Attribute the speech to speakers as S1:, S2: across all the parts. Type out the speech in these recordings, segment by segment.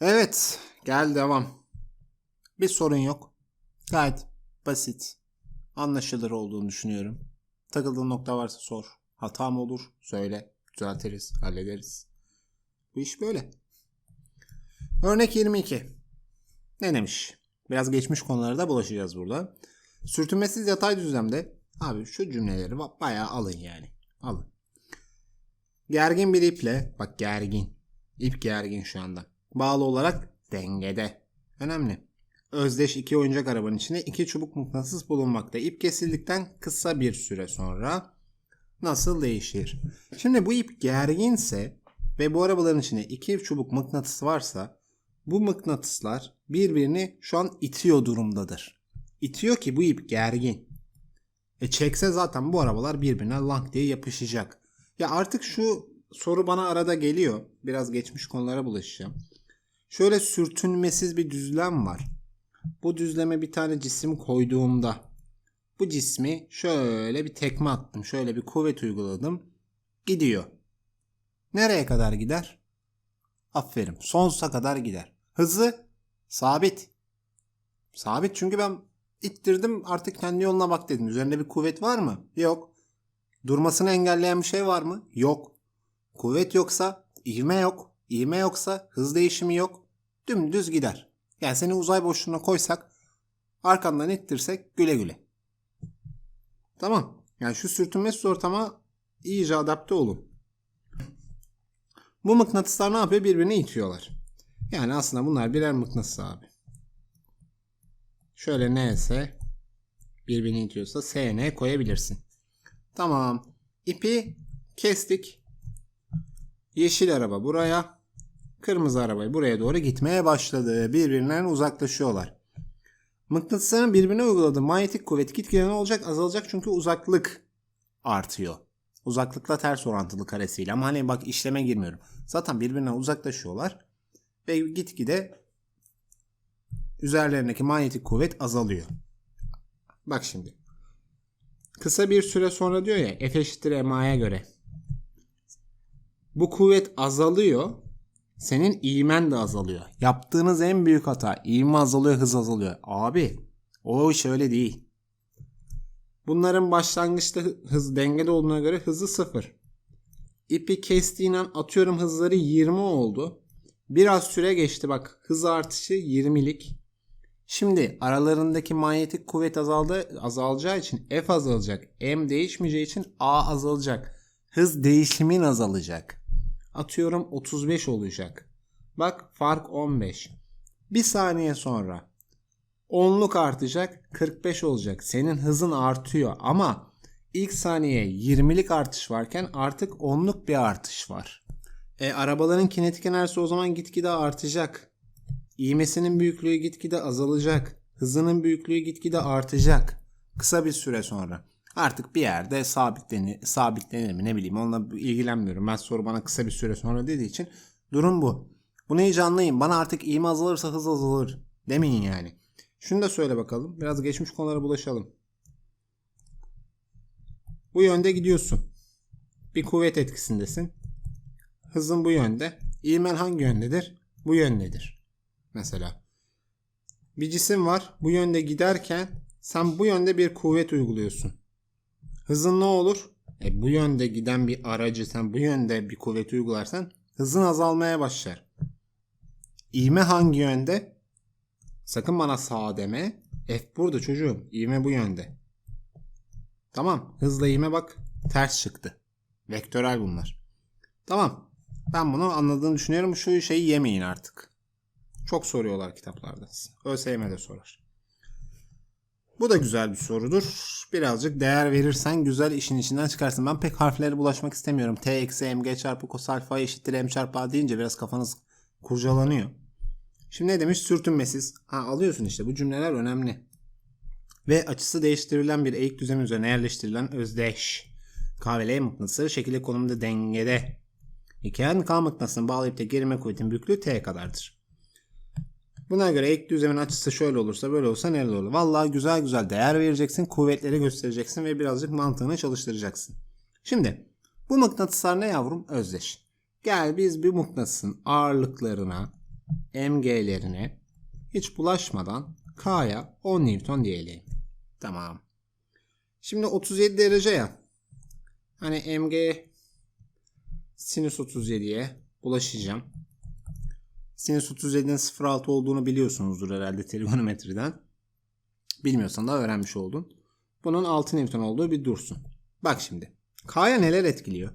S1: Evet, gel devam. Bir sorun yok. Gayet basit, anlaşılır olduğunu düşünüyorum. Takıldığın nokta varsa sor. Hata mı olur? Söyle. Düzeltiriz, hallederiz. Bu iş böyle. Örnek 22. Ne demiş? Biraz geçmiş konulara da bulaşacağız burada. Sürtünmesiz yatay düzlemde abi şu cümleleri ba- bayağı alın yani. Alın. Gergin bir iple bak gergin. İp gergin şu anda. Bağlı olarak dengede. Önemli. Özdeş iki oyuncak arabanın içinde iki çubuk mıknatıs bulunmakta. İp kesildikten kısa bir süre sonra nasıl değişir? Şimdi bu ip gerginse ve bu arabaların içinde iki çubuk mıknatıs varsa bu mıknatıslar birbirini şu an itiyor durumdadır. İtiyor ki bu ip gergin. E çekse zaten bu arabalar birbirine lang diye yapışacak. Ya artık şu soru bana arada geliyor. Biraz geçmiş konulara bulaşacağım. Şöyle sürtünmesiz bir düzlem var. Bu düzleme bir tane cisim koyduğumda bu cismi şöyle bir tekme attım. Şöyle bir kuvvet uyguladım. Gidiyor. Nereye kadar gider? Aferin. Sonsuza kadar gider. Hızı sabit. Sabit çünkü ben ittirdim artık kendi yoluna bak dedim. Üzerinde bir kuvvet var mı? Yok. Durmasını engelleyen bir şey var mı? Yok. Kuvvet yoksa ivme yok. İvme yoksa hız değişimi yok. Dümdüz gider. Yani seni uzay boşluğuna koysak arkandan ittirsek güle güle. Tamam. Yani şu sürtünmesiz ortama iyice adapte olun. Bu mıknatıslar ne yapıyor? Birbirini itiyorlar. Yani aslında bunlar birer mıknatıs abi. Şöyle NS birbirini itiyorsa SN koyabilirsin. Tamam. İpi kestik. Yeşil araba buraya. Kırmızı arabayı buraya doğru gitmeye başladı. Birbirinden uzaklaşıyorlar. Mıknatısların birbirine uyguladığı manyetik kuvvet gitgide ne olacak? Azalacak çünkü uzaklık artıyor. Uzaklıkla ters orantılı karesiyle. Ama hani bak işleme girmiyorum. Zaten birbirinden uzaklaşıyorlar. Ve gitgide üzerlerindeki manyetik kuvvet azalıyor. Bak şimdi. Kısa bir süre sonra diyor ya F eşittir MA'ya göre. Bu kuvvet azalıyor. Senin iğmen de azalıyor. Yaptığınız en büyük hata ivme azalıyor hız azalıyor. Abi o iş öyle değil. Bunların başlangıçta hız dengede olduğuna göre hızı sıfır. İpi kestiğin an atıyorum hızları 20 oldu. Biraz süre geçti bak hız artışı 20'lik. Şimdi aralarındaki manyetik kuvvet azaldı, azalacağı için F azalacak. M değişmeyeceği için A azalacak. Hız değişimin azalacak. Atıyorum 35 olacak. Bak fark 15. Bir saniye sonra 10'luk artacak 45 olacak. Senin hızın artıyor ama ilk saniye 20'lik artış varken artık 10'luk bir artış var. E, arabaların kinetik enerjisi o zaman gitgide artacak. İğmesinin büyüklüğü gitgide azalacak. Hızının büyüklüğü gitgide artacak. Kısa bir süre sonra. Artık bir yerde sabitlenir, sabitlenir mi ne bileyim onunla ilgilenmiyorum. Ben soru bana kısa bir süre sonra dediği için durum bu. Bunu iyice anlayın. Bana artık iğme azalırsa hız azalır demeyin yani. Şunu da söyle bakalım. Biraz geçmiş konulara bulaşalım. Bu yönde gidiyorsun. Bir kuvvet etkisindesin. Hızın bu yönde. İğmen hangi yöndedir? Bu yöndedir. Mesela. Bir cisim var. Bu yönde giderken sen bu yönde bir kuvvet uyguluyorsun. Hızın ne olur? E, bu yönde giden bir aracı sen bu yönde bir kuvvet uygularsan hızın azalmaya başlar. İğme hangi yönde? Sakın bana sağ deme. F burada çocuğum. İğme bu yönde. Tamam. Hızla iğme bak. Ters çıktı. Vektörel bunlar. Tamam. Ben bunu anladığını düşünüyorum. Şu şeyi yemeyin artık. Çok soruyorlar kitaplarda. ÖSYM de sorar. Bu da güzel bir sorudur. Birazcık değer verirsen güzel işin içinden çıkarsın. Ben pek harflere bulaşmak istemiyorum. T eksi mg çarpı cos alfa eşittir m çarpı a deyince biraz kafanız kurcalanıyor. Şimdi ne demiş? Sürtünmesiz. Ha alıyorsun işte. Bu cümleler önemli. Ve açısı değiştirilen bir eğik düzlem üzerine yerleştirilen özdeş. K ve L mıknatısı şekilde konumda dengede. İken K mıknatısını bağlayıp da gerilme kuvvetin büyüklüğü T kadardır. Buna göre ek düzlemin açısı şöyle olursa böyle olursa nerede olur? Vallahi güzel güzel değer vereceksin, kuvvetleri göstereceksin ve birazcık mantığını çalıştıracaksın. Şimdi bu mıknatıslar ne yavrum? Özdeş. Gel biz bir mıknatısın ağırlıklarına MG'lerine hiç bulaşmadan K'ya 10 Newton diyelim. Tamam. Şimdi 37 derece ya. Hani MG sinüs 37'ye bulaşacağım. Sinüs 37'nin 0.6 olduğunu biliyorsunuzdur herhalde trigonometriden. Bilmiyorsan da öğrenmiş oldun. Bunun 6 Newton olduğu bir dursun. Bak şimdi. K'ya neler etkiliyor?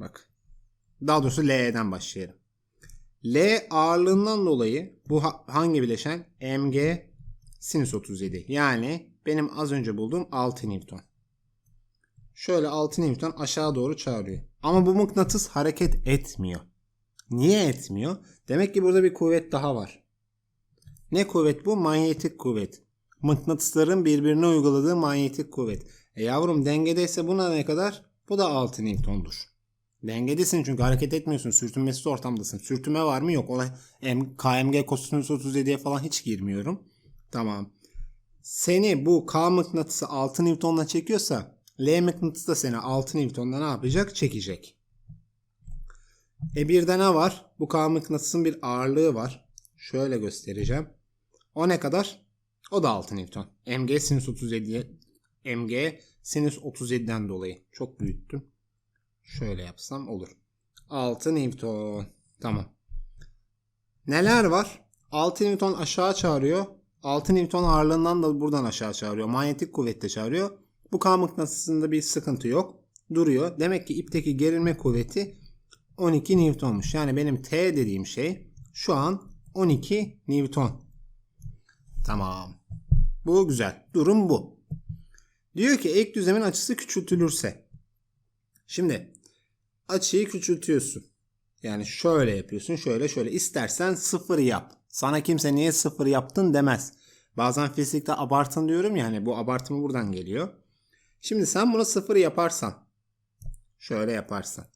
S1: Bak. Daha doğrusu L'den başlayalım. L ağırlığından dolayı bu hangi bileşen? Mg sinüs 37. Yani benim az önce bulduğum 6 Newton. Şöyle 6 Newton aşağı doğru çağırıyor. Ama bu mıknatıs hareket etmiyor. Niye etmiyor? Demek ki burada bir kuvvet daha var. Ne kuvvet bu? Manyetik kuvvet. Mıknatısların birbirine uyguladığı manyetik kuvvet. E yavrum dengedeyse buna ne kadar? Bu da 6 Newton'dur. Dengedesin çünkü hareket etmiyorsun. Sürtünmesiz ortamdasın. Sürtünme var mı? Yok. Olay KMG kosinüs 37'ye falan hiç girmiyorum. Tamam. Seni bu K mıknatısı 6 Newton'la çekiyorsa L mıknatısı da seni 6 Newton'la ne yapacak? Çekecek. E bir de ne var? Bu K mıknatısın bir ağırlığı var. Şöyle göstereceğim. O ne kadar? O da 6 Newton. Mg sinüs 37'ye Mg sinüs 37'den dolayı. Çok büyüttüm. Şöyle yapsam olur. 6 Newton. Tamam. Neler var? 6 Newton aşağı çağırıyor. 6 Newton ağırlığından da buradan aşağı çağırıyor. Manyetik kuvvetle çağırıyor. Bu K mıknatısında bir sıkıntı yok. Duruyor. Demek ki ipteki gerilme kuvveti 12 Newton'muş. Yani benim T dediğim şey şu an 12 Newton. Tamam. Bu güzel. Durum bu. Diyor ki ek düzemin açısı küçültülürse. Şimdi açıyı küçültüyorsun. Yani şöyle yapıyorsun. Şöyle şöyle. İstersen sıfır yap. Sana kimse niye sıfır yaptın demez. Bazen fizikte abartın diyorum ya hani bu abartımı buradan geliyor. Şimdi sen bunu sıfır yaparsan şöyle yaparsan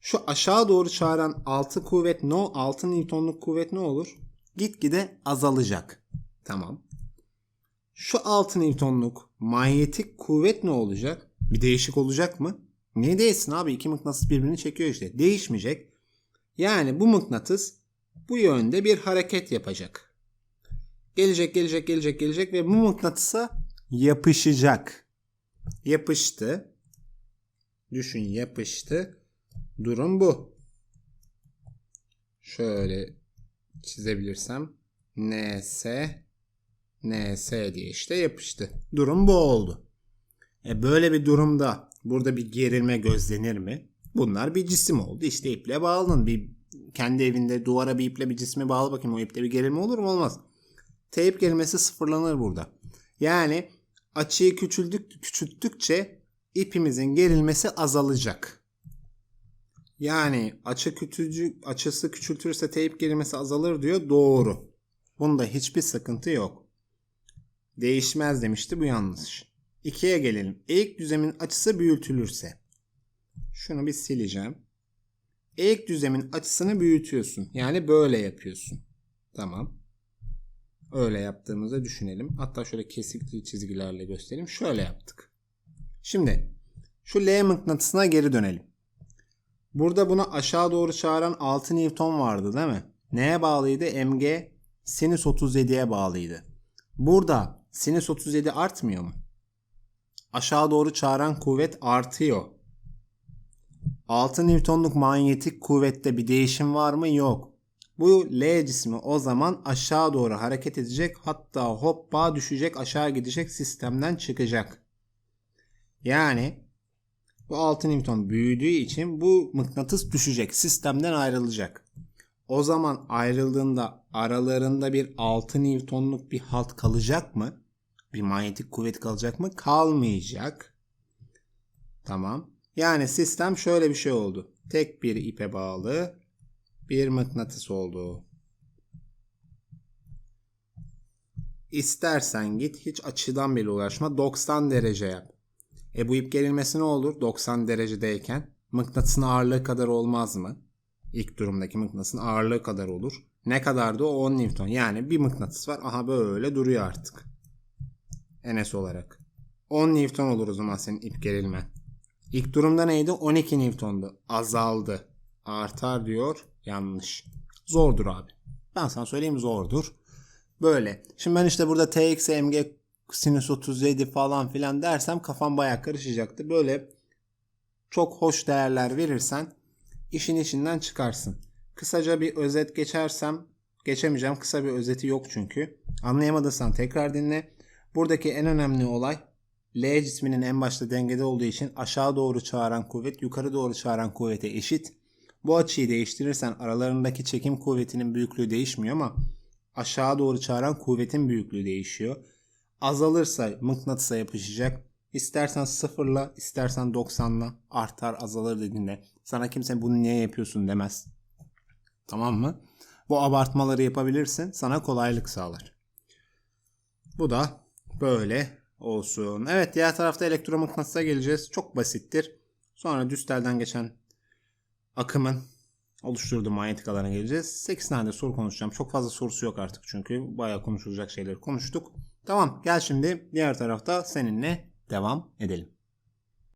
S1: şu aşağı doğru çağıran 6 kuvvet no 6 Newton'luk kuvvet ne olur? Gitgide azalacak. Tamam. Şu 6 Newton'luk manyetik kuvvet ne olacak? Bir değişik olacak mı? Ne değişsin abi? İki mıknatıs birbirini çekiyor işte. Değişmeyecek. Yani bu mıknatıs bu yönde bir hareket yapacak. Gelecek, gelecek, gelecek, gelecek ve bu mıknatısa yapışacak. Yapıştı. Düşün yapıştı. Durum bu. Şöyle çizebilirsem. NS NS diye işte yapıştı. Durum bu oldu. E böyle bir durumda burada bir gerilme gözlenir mi? Bunlar bir cisim oldu. İşte iple bağlanın. Bir kendi evinde duvara bir iple bir cismi bağlı bakayım o iple bir gerilme olur mu? Olmaz. Teyip gerilmesi sıfırlanır burada. Yani açıyı küçüldük, küçülttükçe ipimizin gerilmesi azalacak. Yani açı küçücü, açısı küçültürse teyip gerilmesi azalır diyor. Doğru. Bunda hiçbir sıkıntı yok. Değişmez demişti bu yanlış. 2'ye gelelim. Eğik düzemin açısı büyütülürse. Şunu bir sileceğim. Eğik düzemin açısını büyütüyorsun. Yani böyle yapıyorsun. Tamam. Öyle yaptığımızı düşünelim. Hatta şöyle kesikli çizgilerle göstereyim. Şöyle yaptık. Şimdi şu L mıknatısına geri dönelim. Burada bunu aşağı doğru çağıran 6 Newton vardı değil mi? Neye bağlıydı? Mg sinüs 37'ye bağlıydı. Burada sinüs 37 artmıyor mu? Aşağı doğru çağıran kuvvet artıyor. 6 Newton'luk manyetik kuvvette bir değişim var mı? Yok. Bu L cismi o zaman aşağı doğru hareket edecek. Hatta hoppa düşecek aşağı gidecek sistemden çıkacak. Yani bu 6 Newton büyüdüğü için bu mıknatıs düşecek. Sistemden ayrılacak. O zaman ayrıldığında aralarında bir 6 Newton'luk bir halt kalacak mı? Bir manyetik kuvvet kalacak mı? Kalmayacak. Tamam. Yani sistem şöyle bir şey oldu. Tek bir ipe bağlı bir mıknatıs oldu. İstersen git hiç açıdan bile uğraşma 90 derece yap. E bu ip gerilmesi ne olur 90 derecedeyken? Mıknatısın ağırlığı kadar olmaz mı? İlk durumdaki mıknatısın ağırlığı kadar olur. Ne kadardı o 10 Newton. Yani bir mıknatıs var. Aha böyle duruyor artık. Ns olarak. 10 Newton olur o zaman senin ip gerilme. İlk durumda neydi? 12 Newton'du. Azaldı. artar diyor. Yanlış. Zordur abi. Ben sana söyleyeyim zordur. Böyle. Şimdi ben işte burada tx mg sinüs 37 falan filan dersem kafam bayağı karışacaktı. Böyle çok hoş değerler verirsen işin içinden çıkarsın. Kısaca bir özet geçersem geçemeyeceğim. Kısa bir özeti yok çünkü. Anlayamadıysan tekrar dinle. Buradaki en önemli olay L cisminin en başta dengede olduğu için aşağı doğru çağıran kuvvet yukarı doğru çağıran kuvvete eşit. Bu açıyı değiştirirsen aralarındaki çekim kuvvetinin büyüklüğü değişmiyor ama aşağı doğru çağıran kuvvetin büyüklüğü değişiyor. Azalırsa mıknatısa yapışacak. İstersen sıfırla istersen 90'la artar azalır dediğinde sana kimse bunu niye yapıyorsun demez. Tamam mı? Bu abartmaları yapabilirsin. Sana kolaylık sağlar. Bu da böyle olsun. Evet diğer tarafta elektromıknatısa geleceğiz. Çok basittir. Sonra düz telden geçen akımın oluşturduğu manyetik alana geleceğiz. 8 tane de soru konuşacağım. Çok fazla sorusu yok artık çünkü bayağı konuşulacak şeyleri konuştuk. Tamam gel şimdi diğer tarafta seninle devam edelim.